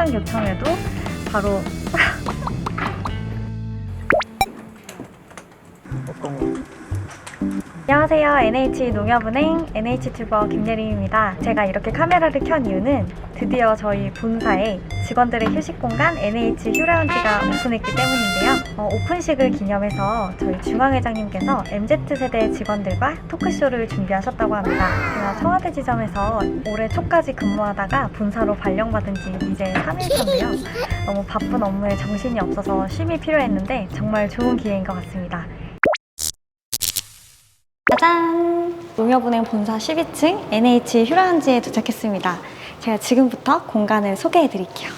깜짝 요청에도 바로 안녕하세요. NH 농협은행 NH튜버 김예림입니다. 제가 이렇게 카메라를 켠 이유는 드디어 저희 본사에 직원들의 휴식 공간 NH 휴라운지가 오픈했기 때문인데요. 어, 오픈식을 기념해서 저희 중앙회장님께서 MZ세대 직원들과 토크쇼를 준비하셨다고 합니다. 제가 청와대 지점에서 올해 초까지 근무하다가 본사로 발령받은 지 이제 3일 차인데요. 너무 바쁜 업무에 정신이 없어서 쉼이 필요했는데 정말 좋은 기회인 것 같습니다. 농협은행 본사 12층 NH 휴라운지에 도착했습니다. 제가 지금부터 공간을 소개해 드릴게요.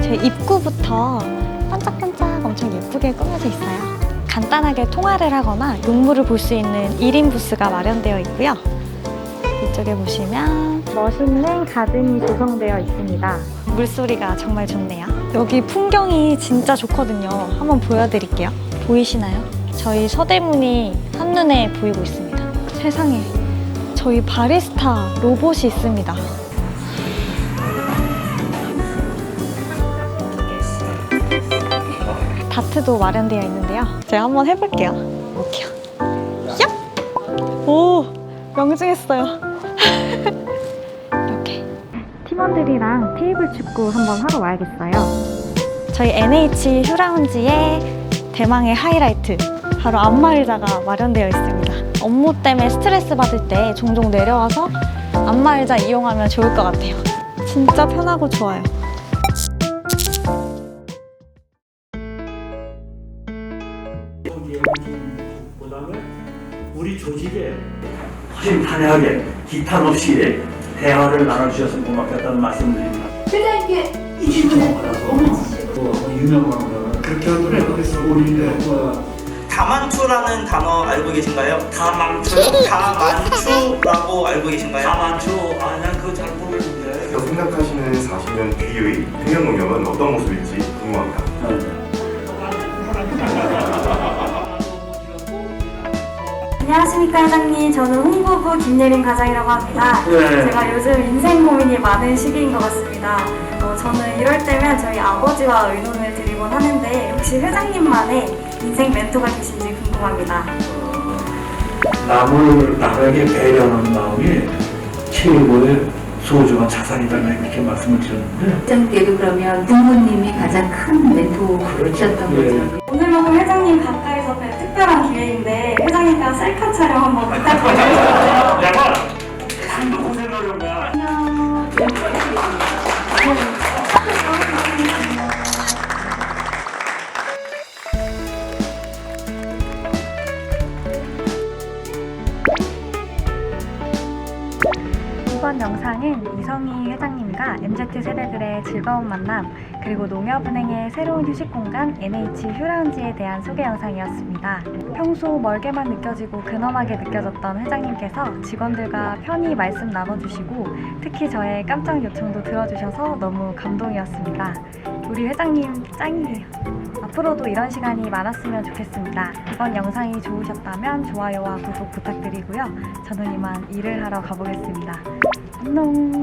제 입구부터 반짝반짝 엄청 예쁘게 꾸며져 있어요. 간단하게 통화를 하거나 용무를 볼수 있는 1인 부스가 마련되어 있고요. 이쪽에 보시면 멋있는 가든이 조성되어 있습니다. 물소리가 정말 좋네요. 여기 풍경이 진짜 좋거든요. 한번 보여드릴게요. 보이시나요? 저희 서대문이 한눈에 보이고 있습니다. 세상에, 저희 바리스타 로봇이 있습니다. 다트도 마련되어 있는데요. 제가 한번 해볼게요. 볼게요. 얍! 오, 명중했어요. 팀원들이랑 테이블 축구 한번 하러 와야겠어요. 저희 NH 휴라운지의 대망의 하이라이트. 바로 안마의자가 마련되어 있습니다. 업무 때문에 스트레스 받을 때 종종 내려와서 안마의자 이용하면 좋을 것 같아요. 진짜 편하고 좋아요. 보다는 우리 조직에 훨씬 단호하게 기탄 없이 대화를 나눠주셔서 고맙겠다는 말씀드립니다. 회장님께 이 질문을 받아서 그 유명한 거 그렇게 한번 해보겠어 우리는 뭐 다만추라는 단어 알고 계신가요? 다망쳐요? 다만추라고 알고 계신가요? 다만쳐 아난 그거 잘 모르겠는데 저 생각하시는 40년 뒤의 평양 농협은 어떤 모습일지 궁금합니다. 안녕하십니까 회장님. 저는 홍보부 김예린 과장이라고 합니다. 네. 제가 요즘 인생 고민이 많은 시기인 것 같습니다. 어, 저는 이럴 때면 저희 아버지와 의논을 드리곤 하는데 혹시 회장님만의 인생 멘토가 계신지 궁금합니다. 남을 나에게 배려하는 마음이 최고의 소중한 자산이다 이렇게 말씀을 드렸는데 회장님께도 그러면 부모님이 가장 큰 멘토셨던 네. 거죠. 오늘만큼 회장님 가까이 셀카 촬영 한번 부탁드려요. 내가 한번 생각해본 거야 이번 영상은 이성희 회장님과 MZ 세대들의 즐거운 만남 그리고 농협은행의 새로운 휴식 공간 NH 휴라운지에 대한 소개 영상이었습니다. 평소 멀게만 느껴지고 근엄하게 느껴졌던 회장님께서 직원들과 편히 말씀 나눠주시고 특히 저의 깜짝 요청도 들어주셔서 너무 감동이었습니다. 우리 회장님 짱이에요. 앞으로도 이런 시간이 많았으면 좋겠습니다. 이번 영상이 좋으셨다면 좋아요와 구독 부탁드리고요. 저는 이만 일을 하러 가보겠습니다. 안녕.